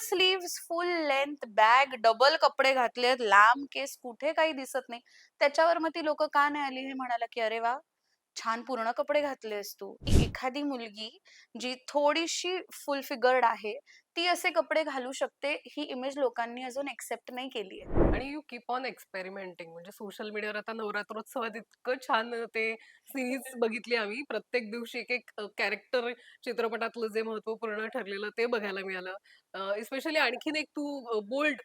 Sleeves full length bag double कपडे घातलेत लांब केस कुठे काही दिसत नाही. त्याच्यावर मग ती लोक का नाही आली? हे म्हणाला की अरे वा छान पूर्ण कपडे घातलेस तू एखादी मुलगी जी थोडीशी फुल फिगर्ड आहे ती असे कपडे घालू शकते ही इमेज लोकांनी अजून एक्सेप्ट नाही केली आहे. आणि यू कीप ऑन एक्सपेरिमेंटिंग म्हणजे सोशल मीडियावर आता नवरात्रोत्सवात इतकं छान ते सिरीज बघितली आम्ही. प्रत्येक दिवशी एक एक कॅरेक्टर चित्रपटातलं जे महत्त्वपूर्ण ठरलेलं ते बघायला मिळालं. स्पेशली आणखीन एक तू बोल्ड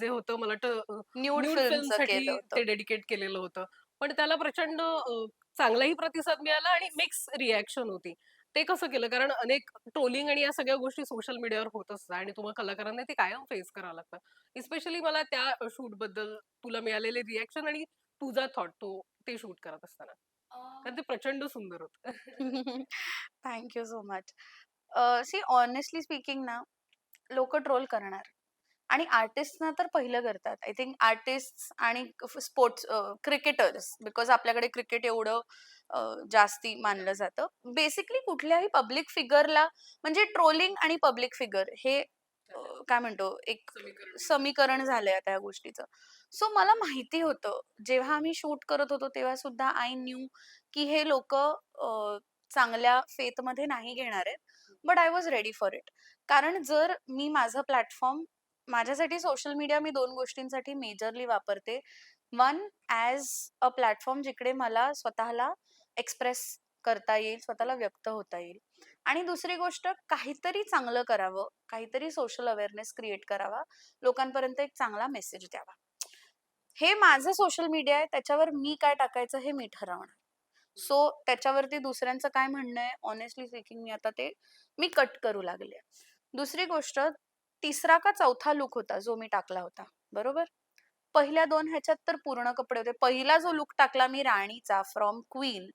जे होतं मला वाटतं न्यूड फिल्मसाठी केलं ते डेडिकेट केलेलं होतं. पण त्याला प्रचंड चांगलाही प्रतिसाद मिळाला आणि मिक्स रिॲक्शन होती. ते कसं केलं? कारण अनेक ट्रोलिंग आणि या सगळ्या गोष्टी सोशल मीडियावर होत असतात आणि तुम्हाला कलाकारांना ते कायम फेस करावं लागतं. स्पेशली मला त्या शूटबद्दल तुला मिळालेले रिॲक्शन आणि तुझा थॉट तो ते शूट करत असताना. कारण ते प्रचंड सुंदर होतं. Thank you so much. See honestly speaking ना लोक ट्रोल करणार. आणि आर्टिस्टना तर पहिलं करतात. आय थिंक आर्टिस्ट आणि स्पोर्ट्स क्रिकेटर्स बिकॉज आपल्याकडे क्रिकेट एवढं अं, जास्ती मानलं जातं. बेसिकली कुठल्याही पब्लिक फिगरला म्हणजे ट्रोलिंग आणि पब्लिक फिगर हे अं, काय म्हणतो एक समीकरण. समीकरण झालंय आता या गोष्टीचं. सो मला माहिती होतं जेव्हा आम्ही शूट करत होतो तेव्हा सुद्धा आय न्यू की हे लोक चांगल्या फेथमध्ये नाही घेणार आहेत but I was ready for it कारण जर मी माझं प्लॅटफॉर्म माझ्यासाठी सोशल मीडिया मी दोन गोष्टींसाठी मेजरली वापरते. वन ॲज अ प्लॅटफॉर्म जिकडे मला स्वतःला एक्सप्रेस करता येईल स्वतःला व्यक्त होता येईल. आणि दुसरी गोष्ट काहीतरी चांगलं करावं काहीतरी सोशल अवेअरनेस क्रिएट करावा लोकांपर्यंत एक चांगला मेसेज द्यावा. हे माझं सोशल मीडिया आहे त्याच्यावर मी काय टाकायचं हे मी ठरवणार. सो त्याच्यावरती दुसऱ्यांचं काय म्हणणं आहे ऑनेस्टली स्पीकिंग मी आता ते मी कट करू लागले. दुसरी गोष्ट तिसरा का चौथा लुक होता जो मी टाकला होता. बरोबर? पहिल्या दोन ह्याच्यात तर पूर्ण कपडे होते. पहिला जो लुक टाकला मी राणीचा from Queen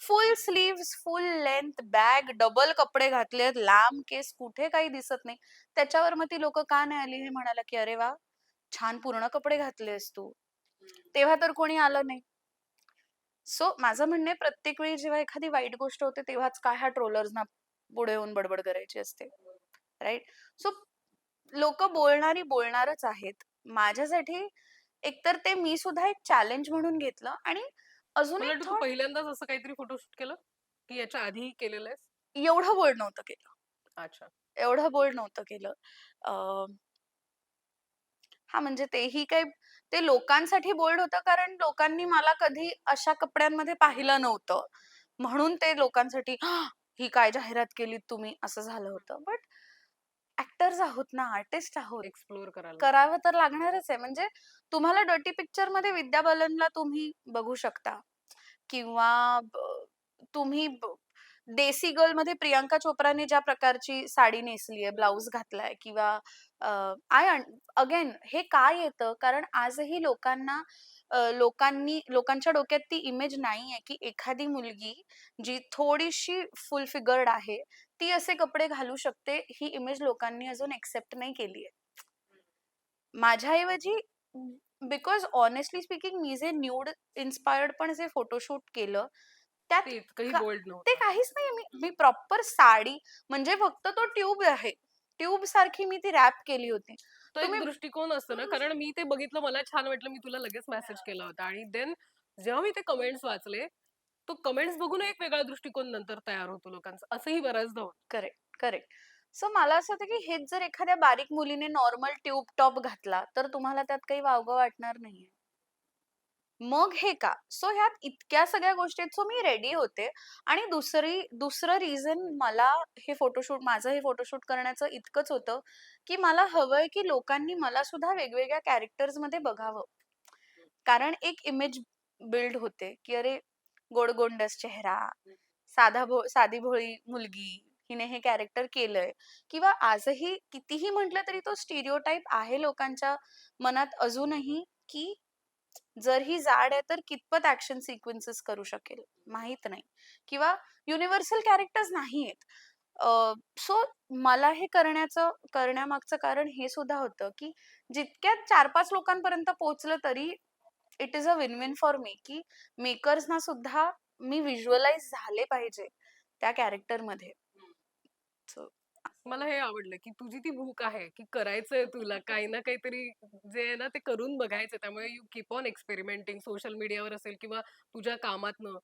full sleeves full length bag double कपडे घातलेत लांब केस कुठे काही दिसत नाही. त्याच्यावर मग ती लोक का नाही आली हे म्हणाला की अरे वा छान पूर्ण कपडे घातलेस तू. तेव्हा तर कोणी आलं नाही. सो माझं म्हणणं प्रत्येक वेळी जेव्हा एखादी वाईट गोष्ट होते तेव्हाच काय ह्या ट्रोलर्सना पुढे येऊन बडबड करायची असते? राईट सो लोक बोलणारी बोलणारच आहेत. माझ्यासाठी एकतर ते मी सुद्धा एक चॅलेंज म्हणून घेतलं आणि अजून मला एक वाटतं तू thought, पहिल्यांदाच असं काहीतरी फोटोशूट केलं? की याच्या आधी केलेलं आहेस? एवढं बोल्ड नव्हतं केलं. अच्छा. एवढं बोल्ड नव्हतं केलं. अं, हा म्हणजे तेही काही ते लोकांसाठी बोल्ड होतं कारण लोकांनी मला कधी अशा कपड्यांमध्ये पाहिलं नव्हतं. म्हणून ते लोकांसाठी "हा, ही काय जाहिरात केली तुम्ही? असं झालं होतं. बट ऍक्टर्स आहोत ना आर्टिस्ट आहोत. एक्सप्लोर करायला करावं तर लागणारच आहे. म्हणजे तुम्हाला डर्टी पिक्चरमध्ये विद्या बालनला तुम्ही बघू शकता. किंवा ब- तुम्ही ब- देसी गर्लमध्ये प्रियांका चोप्राने ज्या प्रकारची साडी नेसली आहे ब्लाऊज घातलाय किंवा आय अगेन हे काय येतं? कारण आजही लोकांना लोकांनी लोकांच्या डोक्यात ती इमेज नाही आहे की एखादी मुलगी जी थोडीशी फुल फिगर्ड आहे ती असे कपडे घालू शकते ही इमेज लोकांनी अजून एक्सेप्ट नाही केली आहे माझ्याऐवजी बिकॉज ऑनेस्टली स्पीकिंग मी जे न्यूड इन्स्पायर्ड पण जे फोटोशूट केलं त्यात ते इतकंही का- बोल्ड ते नव्हतं. काहीच नाही मी मी प्रॉपर साडी म्हणजे फक्त तो ट्यूब आहे. ट्यूब सारखी मी ती रॅप केली होती. तो एक तुम्ही- दृष्टिकोन असतो ना कारण मी ते बघितलं मला छान वाटलं मी तुला लगेच मेसेज केला होता. आणि देन जेव्हा मी ते कमेंट्स वाचले तो कमेंट्स बघून एक वेगळा दृष्टिकोन नंतर तयार होतो लोकांचा. असंही बऱ्याचदा होतं. करेक्ट करेक्ट सो मला असं होतं की हेच जर एखाद्या बारीक मुलीने नॉर्मल ट्यूब टॉप घातला तर तुम्हाला त्यात काही वावगं वाटणार नाहीये. मग हे का? सो ह्यात इतक्या सगळ्या गोष्टीत सो मी रेडी होते. आणि दुसरी दुसरं रिझन मला हे फोटोशूट माझं हे फोटोशूट करण्याचं इतकंच होतं की मला हवंय की लोकांनी मला सुद्धा वेगवेगळ्या कॅरेक्टर्समध्ये बघावं. कारण एक इमेज बिल्ड होते की अरे गोडगोंडस चेहरा साधा भो साधी भोळी मुलगी हिने हे कॅरेक्टर केलंय. किंवा आजही कितीही म्हटलं तरी तो स्टिरिओटाईप आहे लोकांच्या मनात अजूनही की जर ही जाड आहे तर कितपत ऍक्शन सिक्वेन्सेस करू शकेल? माहीत नाही. किंवा युनिव्हर्सल कॅरेक्टर्स नाही आहेत. सो मला हे करण्याचं करण्यामागचं कारण हे सुद्धा होतं की जितक्या चार पाच लोकांपर्यंत पोहोचलं तरी it is a win win for me की मेकर्सना सुद्धा मी व्हिज्युअलाइज झाले पाहिजे त्या कॅरेक्टरमध्ये. So, मला हे आवडलं, की तुझी ती भूक आहे, की करायचंय तुला. काही ना काहीतरी जे आहे ना ते करून बघायचं त्यामुळे you keep on experimenting social मीडियावर असेल किंवा तुझ्या कामातनं.